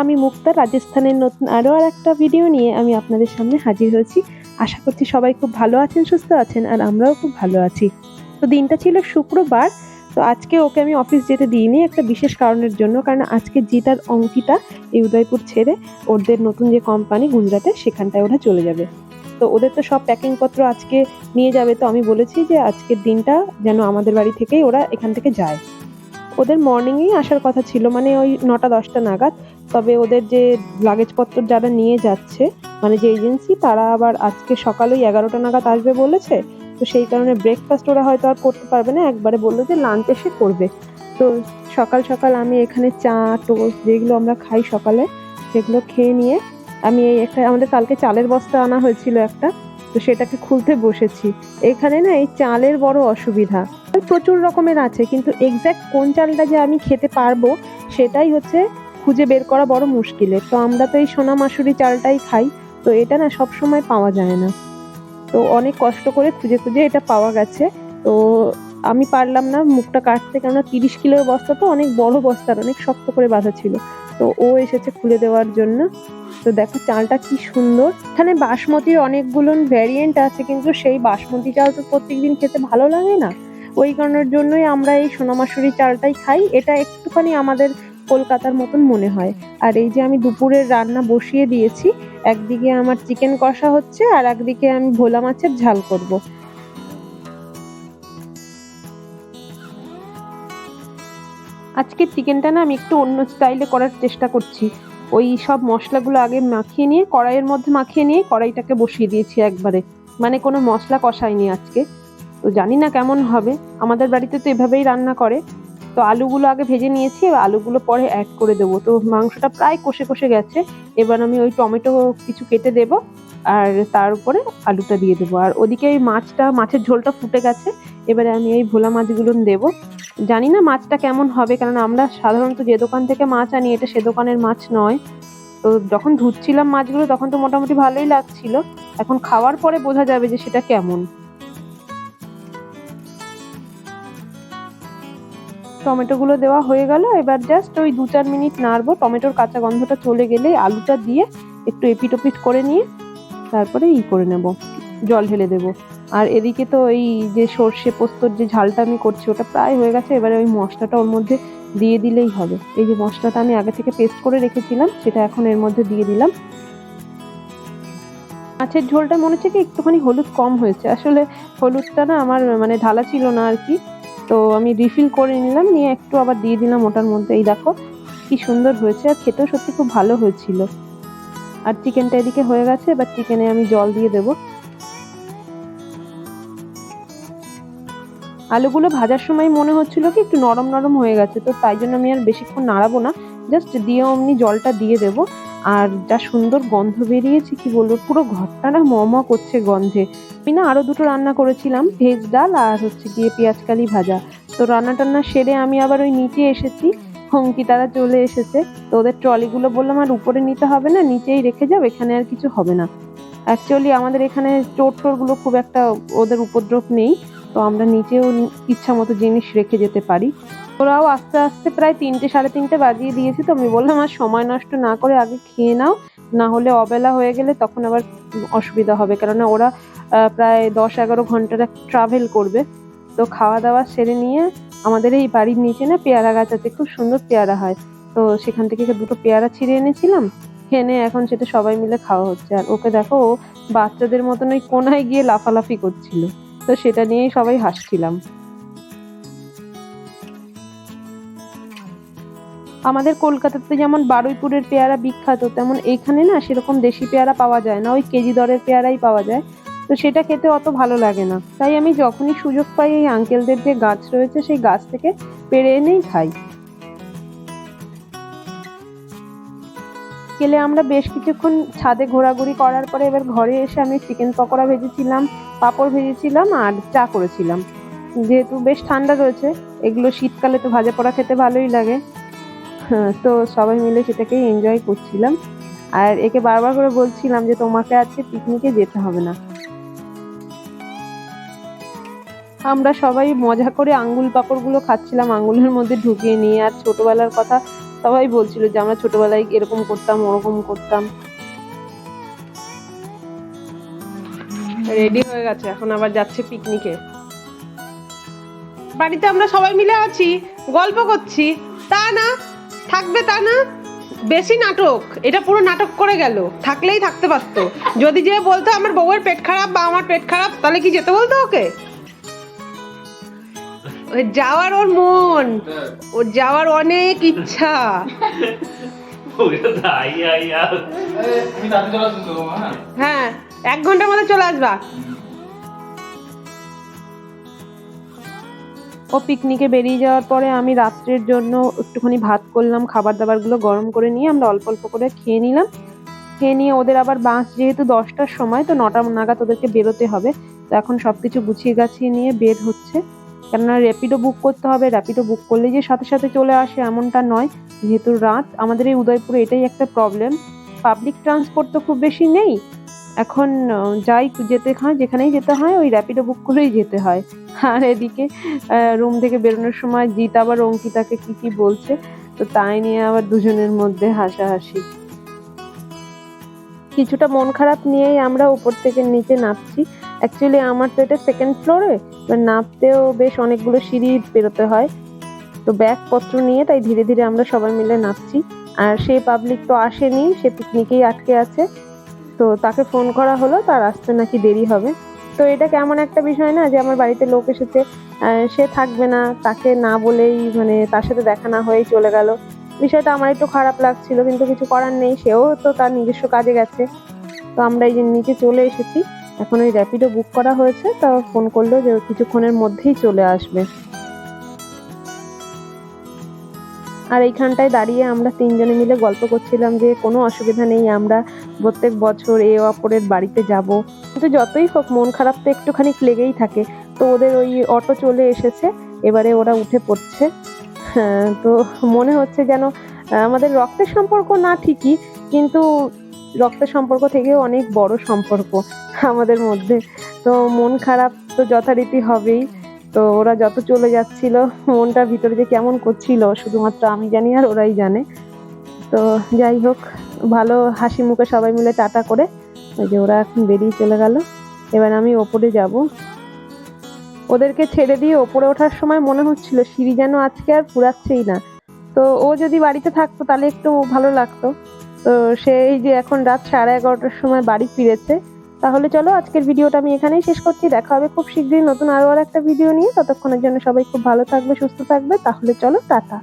আমি মুক্তা রাজস্থানের নতুন আরও আর একটা ভিডিও নিয়ে আমি আপনাদের সামনে হাজির হয়েছি। আশা করছি সবাই খুব ভালো আছেন, সুস্থ আছেন, আর আমরাও খুব ভালো আছি। তো দিনটা ছিল শুক্রবার, তো আজকে ওকে আমি অফিস যেতে দিইনি একটা বিশেষ কারণের জন্য, কারণ আজকে জিতার অঙ্কিতা এই উদয়পুর ছেড়ে ওদের নতুন যে কোম্পানি গুজরাটে, সেখানটায় ওরা চলে যাবে। তো ওদের তো সব প্যাকিং পত্র আজকে নিয়ে যাবে, তো আমি বলেছি যে আজকের দিনটা যেন আমাদের বাড়ি থেকেই ওরা এখান থেকে যায়। ওদের মর্নিংয়েই আসার কথা ছিল মানে ওই নটা দশটা নাগাদ। তবে ওদের যে লাগেজপত্র যারা নিয়ে যাচ্ছে মানে যে এজেন্সি, তারা আবার আজকে সকাল ওই এগারোটা নাগাদ আসবে বলেছে। তো সেই কারণে ব্রেকফাস্ট ওরা হয়তো আর করতে পারবে না। একবারে বলল যে লাঞ্চ এসে করবে। তো সকাল সকাল আমি এখানে চা টোস্ট যেগুলো আমরা খাই সকালে, সেগুলো খেয়ে নিয়ে আমি এই একটা, আমাদের কালকে চালের বস্তা আনা হয়েছিল একটা, তো সেটাকে খুলতে বসেছি। এখানে না এই চালের বড় অসুবিধা। প্রচুর রকমের আছে, কিন্তু এক্স্যাক্ট কোন চালটা যে আমি খেতে পারব, সেটাই হচ্ছে খুঁজে বের করা বড় মুশকিলের তো আমরা তো এই সোনা মাসুরি চালটাই খাই, তো এটা না সব সময় পাওয়া যায় না। তো অনেক কষ্ট করে খুঁজে খুঁজে এটা পাওয়া গেছে। তো আমি পারলাম না মুখটা কাটতে, কেননা তিরিশ কিলোর বস্তা তো অনেক বড় বস্তার, অনেক শক্ত করে বাঁধা ছিল। তো ও এসেছে খুলে দেওয়ার জন্য। তো দেখো চালটা কি সুন্দর। এখানে বাসমতির অনেকগুলো ভ্যারিয়েন্ট আছে, কিন্তু সেই বাসমতি চাল তো প্রত্যেকদিন খেতে ভালো লাগে না। ওই কারণের জন্যই আমরা এই সোনামাসুরি চালটাই খাই। এটা একটুখানি আমাদের কলকাতার মতন মনে হয়। আর এই যে আমি দুপুরের রান্না বসিয়ে দিয়েছি, একদিকে আমার চিকেন কষা হচ্ছে আর একদিকে আমি ভোলা মাছের ঝাল করব। আজকে চিকেনটা না আমি একটু অন্য স্টাইলে করার চেষ্টা করছি। ওই সব মশলাগুলো আগে মাখিয়ে নিয়ে, কড়াইয়ের মধ্যে মাখিয়ে নিয়ে কড়াইটাকে বসিয়ে দিয়েছি একবারে। মানে কোনো মশলা কষাইনি আজকে। তো জানি না কেমন হবে। আমাদের বাড়িতে তো এভাবেই রান্না করে। তো আলুগুলো আগে ভেজে নিয়েছি, এবার আলুগুলো পরে অ্যাড করে দেবো। তো মাংসটা প্রায় কষে কষে গেছে। এবার আমি ওই টমেটো কিছু কেটে দেব, আর তার উপরে আলুটা দিয়ে দেবো। আর ওদিকে ওই মাছটা, মাছের ঝোলটা ফুটে গেছে। এবারে আমি এই ভোলা মাছগুলো দেবো। জানি না মাছটা কেমন হবে কারণ আমরা সাধারণত যে দোকান থেকে মাছ আনি, এটা সে দোকানের মাছ নয়। তো যখন ধুচ্ছিলাম মাছগুলো, তখন তো মোটামুটি ভালোই লাগছিল। এখন খাওয়ার পরে বোঝা যাবে যে সেটা কেমন। টমেটোগুলো দেওয়া হয়ে গেল। এবার জাস্ট ওই দু চার মিনিট নাড়বো। টমেটোর কাঁচা গন্ধটা চলে গেলে আলুটা দিয়ে একটু এপিট ওপিট করে নিয়ে তারপরে ই করে নেব। জল ঢেলে দেবো। আর এদিকে তো এই যে সর্ষে পোস্তর যে ঝালটা আমি করছি, ওটা প্রায় হয়ে গেছে। এবারে ওই মশলাটা ওর মধ্যে দিয়ে দিলেই হবে। এই যে মশলাটা আমি আগে থেকে পেস্ট করে রেখেছিলাম, সেটা এখন এর মধ্যে দিয়ে দিলাম। মাছের ঝোলটা মনে হচ্ছে কি একটুখানি হলুদ কম হয়েছে। আসলে হলুদটা না আমার মানে ঢালা ছিল না আর কি। তো আমি রিফিল করে নিলাম, নিয়ে একটু আবার দিয়ে দিলাম ওটার মধ্যে। এই দেখো, কি সুন্দর হয়েছে আর খেতেও সত্যি খুব ভালো হয়েছিল। আর চিকেনটা এদিকে হয়ে গেছে, এবার চিকেনে আমি জল দিয়ে দেব। আলুগুলো ভাজার সময় মনে হচ্ছিল কি একটু নরম নরম হয়ে গেছে, তো তাই জন্য আমি আর বেশিক্ষণ নাড়াবো না। জাস্ট দিয়ে অমনি জলটা দিয়ে দেব। আর যা সুন্দর গন্ধ বেরিয়েছে, কি বলব, পুরো ঘরটা না ম করছে গন্ধে। আমি না, আরও দুটো রান্না করেছিলাম, ভেজ ডাল আর হচ্ছে গিয়ে পেঁয়াজকালি ভাজা। তো রান্না টান্না সেরে আমি আবার ওই নিচে এসেছি তারা চলে এসেছে। তো ওদের ট্রলিগুলো বললাম, আর উপরে নিতে হবে না, নিচেই রেখে যাও, এখানে আর কিছু হবে না। অ্যাকচুয়ালি আমাদের এখানে চোর টোরগুলো খুব একটা ওদের উপদ্রব নেই, তো আমরা নিচেও ইচ্ছা মতো জিনিস রেখে যেতে পারি। ওরাও আস্তে আস্তে প্রায় তিনটে, সাড়ে তিনটে বাজিয়ে দিয়েছি, তো আমি বললাম, আর সময় নষ্ট না করে আগে খেয়ে নাও, না হলে অবেলা হয়ে গেলে তখন আবার অসুবিধা হবে। কেননা ওরা প্রায় দশ, এগারো ঘণ্টার ট্রাভেল করবে। তো খাওয়া দাওয়া সেরে নিয়ে আমাদের এই বাড়ির নিচে না পেয়ারা গাছ আছে, খুব সুন্দর পেয়ারা হয়। তো সেখান থেকে দুটো পেয়ারা ছিঁড়ে এনেছিলাম এনে এখন সেটা সবাই মিলে খাওয়া হচ্ছে। আর ওকে দেখো, ও বাচ্চাদের মতন ওই কোনায় গিয়ে লাফালাফি করছিল। তো সেটা নিয়েই সবাই হাসছিলাম। আমাদের কলকাতাতে যেমন বারুইপুরের পেয়ারা বিখ্যাত, তেমন এখানে না সেরকম দেশি পেয়ারা পাওয়া যায় না, ওই কেজি দরের পেয়ারাই পাওয়া যায়। তো সেটা খেতে অত ভালো লাগে না। তাই আমি যখনই সুযোগ পাই এই আঙ্কেলদের যে গাছ রয়েছে সেই গাছ থেকে পেরে এনেই খাই। গেলে আমরা বেশ কিছুক্ষণ ছাদে ঘোরাঘুরি করার পরে এবার ঘরে এসে আমি চিকেন পকোড়া ভেজেছিলাম, পাঁপড় ভেজেছিলাম আর চা করেছিলাম। যেহেতু বেশ ঠান্ডা রয়েছে, এগুলো শীতকালে তো ভাজা পোড়া খেতে ভালোই লাগে। তো সবাই মিলে সেটাকেই এনজয় করছিলাম। আর একে বারবার করে বলছিলাম যে, তোমাকে আজকে পিকনিকে যেতে হবে না। আমরা সবাই মজা করে আঙ্গুল পাঁপড়গুলো খাচ্ছিলাম, আঙ্গুলের মধ্যে ঢুকিয়ে নিয়ে। আর ছোটবেলার কথা সবাই বলছিল যে, আমরা ছোটবেলায় এরকম করতাম, ওরকম করতাম। রেডি হয়ে গেছে, এখন আবার যাচ্ছে পিকনিকে বাড়িতে আমরা সবাই মিলে আছি, গল্প করছি। তা না থাকবে তা না? বেশি নাটক এটা পুরো নাটক করে গেল থাকলেই থাকতে পারতো। যদি যে বলতো আমার বউয়ের পেট খারাপ বা আমার পেট খারাপ তাহলে কি যেতে বলতো ওকে? ওই যাওয়ার ওর মন ওর যাওয়ার অনেক ইচ্ছা। হ্যাঁ এক ঘণ্টার মধ্যে চলে আসবা। ও পিকনিকে বেরিয়ে যাওয়ার পরে আমি রাত্রের জন্য একটুখানি ভাত করলাম খাবার দাবারগুলো গরম করে নিয়ে আমরা অল্প অল্প করে খেয়ে নিলাম। খেয়ে নিয়ে ওদের আবার বাস যেহেতু দশটার সময়, তো নটা নাগাদ ওদেরকে বেরোতে হবে। তো এখন সব কিছু গুছিয়ে গাছিয়ে নিয়ে বের হচ্ছে। কেননা র্যাপিডো বুক করতে হবে র্যাপিডো বুক করলে যে সাথে সাথে চলে আসে এমনটা নয়। যেহেতু রাত, আমাদের এই উদয়পুরে এটাই একটা প্রবলেম পাবলিক ট্রান্সপোর্ট তো খুব বেশি নেই। এখন যাই যেতে হয়, যেখানেই যেতে হয়, ওই র্যাপিডো বুক করেই যেতে হয়। আর এদিকে রুম থেকে বেরোনোর সময় জিত আবার অঙ্কিতাকে কি কি বলছে, তো তাই নিয়ে আবার দুজনের মধ্যে হাসাহাসি। কিছুটা মন খারাপ নিয়েই আমরা উপর থেকে নিচে নামছি। অ্যাকচুয়ালি আমার তো এটা সেকেন্ড ফ্লোরে এবার নামতেও বেশ অনেকগুলো সিঁড়ি বেরোতে হয়। তো ব্যাগপত্র নিয়ে তাই ধীরে ধীরে আমরা সবাই মিলে নামছি। আর সেই পাবলিক তো আসেনি, সে পিকনিকেই আটকে আছে। তো তাকে ফোন করা হলো, তার আসতে নাকি দেরি হবে। তো এটা কেমন একটা বিষয় না যে আমার বাড়িতে লোক এসেছে সে থাকবে না, তাকে না বলেই মানে তার সাথে দেখা না হয়েই চলে গেল। বিষয়টা আমার একটু খারাপ লাগছিল, কিন্তু কিছু করার নেই, সেও তো তার নিজস্ব কাজে গেছে। তো আমরা এই যে নিচে চলে এসেছি, এখন ওই র্যাপিডো বুক করা হয়েছে, তা ফোন করল যে কিছুক্ষণের মধ্যেই চলে আসবে। আর এইখানটায় দাঁড়িয়ে আমরা তিনজনে মিলে গল্প করছিলাম যে কোনো অসুবিধা নেই আমরা প্রত্যেক বছর এ অপরের বাড়িতে যাব। কিন্তু যতই হোক মন খারাপ তো একটুখানি লেগেই থাকে। তো ওদের ওই অটো চলে এসেছে এবারে ওরা উঠে পড়ছে। হ্যাঁ, তো মনে হচ্ছে যেন আমাদের রক্তের সম্পর্ক না ঠিকই কিন্তু রক্তের সম্পর্ক থেকেও অনেক বড় সম্পর্ক আমাদের মধ্যে। তো মন খারাপ তো যথারীতি হবেই। তো ওরা যত চলে যাচ্ছিল, মনটা ভিতরে যে কেমন করছিল, শুধুমাত্র আমি জানি আর ওরাই জানে। তো যাই হোক, ভালো হাসি মুখে সবাই মিলে টাটা করে, ওই যে ওরা এখন বেরিয়ে চলে গেল। এবার আমি ওপরে যাব। ওদেরকে ছেড়ে দিয়ে ওপরে ওঠার সময় মনে হচ্ছিল সিঁড়ি যেন আজকে আর ফুরাচ্ছেই না। তো ও যদি বাড়িতে থাকতো, তাহলে একটু ভালো লাগতো। তো সেই যে এখন রাত সাড়ে এগারোটার সময় বাড়ি ফিরেছে। তাহলে চলো আজকের ভিডিওটা আমি এখানেই শেষ করছি। দেখা হবে খুব শীঘ্রই নতুন আরও আর একটা ভিডিও নিয়ে। ততক্ষণের জন্য সবাই খুব ভালো থাকবে, সুস্থ থাকবে। তাহলে চলো, টাটা।